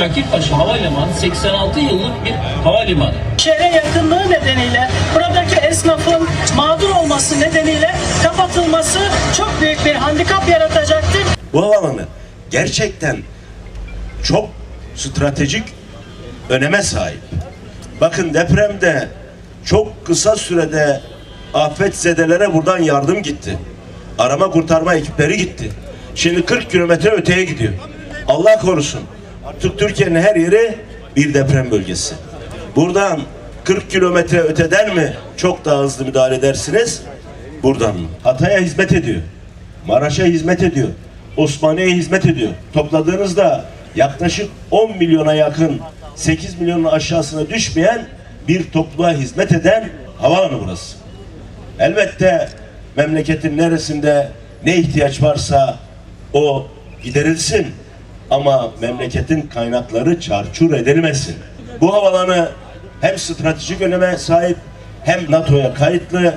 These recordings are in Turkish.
Şakirpaşa Havalimanı 86 yıllık bir havalimanı. Şehre yakınlığı nedeniyle buradaki esnafın mağdur olması nedeniyle kapatılması çok büyük bir handikap yaratacaktır. Bu havaalanı gerçekten çok stratejik öneme sahip. Bakın depremde çok kısa sürede afetzedelere buradan yardım gitti. Arama kurtarma ekipleri gitti. Şimdi 40 kilometre öteye gidiyor. Allah korusun. Artık Türkiye'nin her yeri bir deprem bölgesi. Buradan 40 kilometre öteden mi çok daha hızlı müdahale edersiniz? Buradan mı? Hatay'a hizmet ediyor. Maraş'a hizmet ediyor. Osmaniye'ye hizmet ediyor. Topladığınızda yaklaşık 10 milyona yakın 8 milyonun aşağısına düşmeyen bir topluluğa hizmet eden havaalanı burası. Elbette memleketin neresinde ne ihtiyaç varsa o giderilsin. Ama memleketin kaynakları çarçur edilmesin. Bu havalanı hem stratejik öneme sahip hem NATO'ya kayıtlı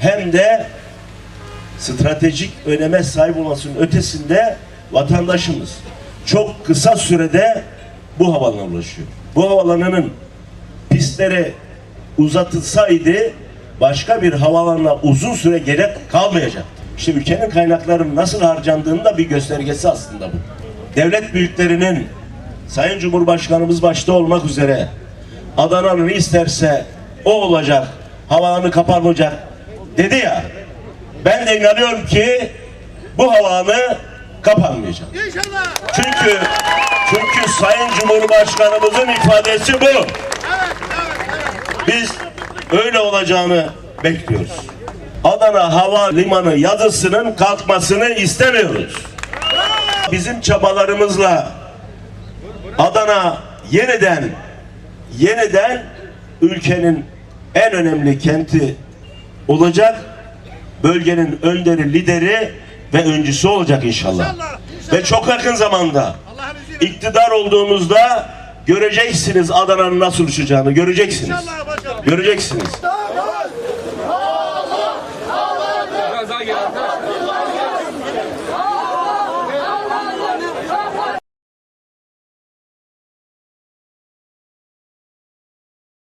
hem de stratejik öneme sahip olmasının ötesinde vatandaşımız çok kısa sürede bu havalanına ulaşıyor. Bu havalanının pistleri uzatılsaydı başka bir havalanına uzun süre gerek kalmayacaktı. İşte ülkenin kaynaklarının nasıl harcandığının da bir göstergesi aslında bu. Devlet büyüklerinin Sayın Cumhurbaşkanımız başta olmak üzere Adana'nın isterse o olacak, havalanı kapanmayacak dedi ya. Ben de inanıyorum ki bu havanı kapanmayacak. Çünkü çünkü Sayın Cumhurbaşkanımızın ifadesi bu. Biz öyle olacağını bekliyoruz. Adana Hava Limanı yazısının kalkmasını istemiyoruz. Bizim çabalarımızla Adana yeniden yeniden ülkenin en önemli kenti olacak. Bölgenin önderi, lideri ve öncüsü olacak inşallah. Ve çok yakın zamanda iktidar olduğumuzda göreceksiniz Adana'nın nasıl uçacağını göreceksiniz. Göreceksiniz.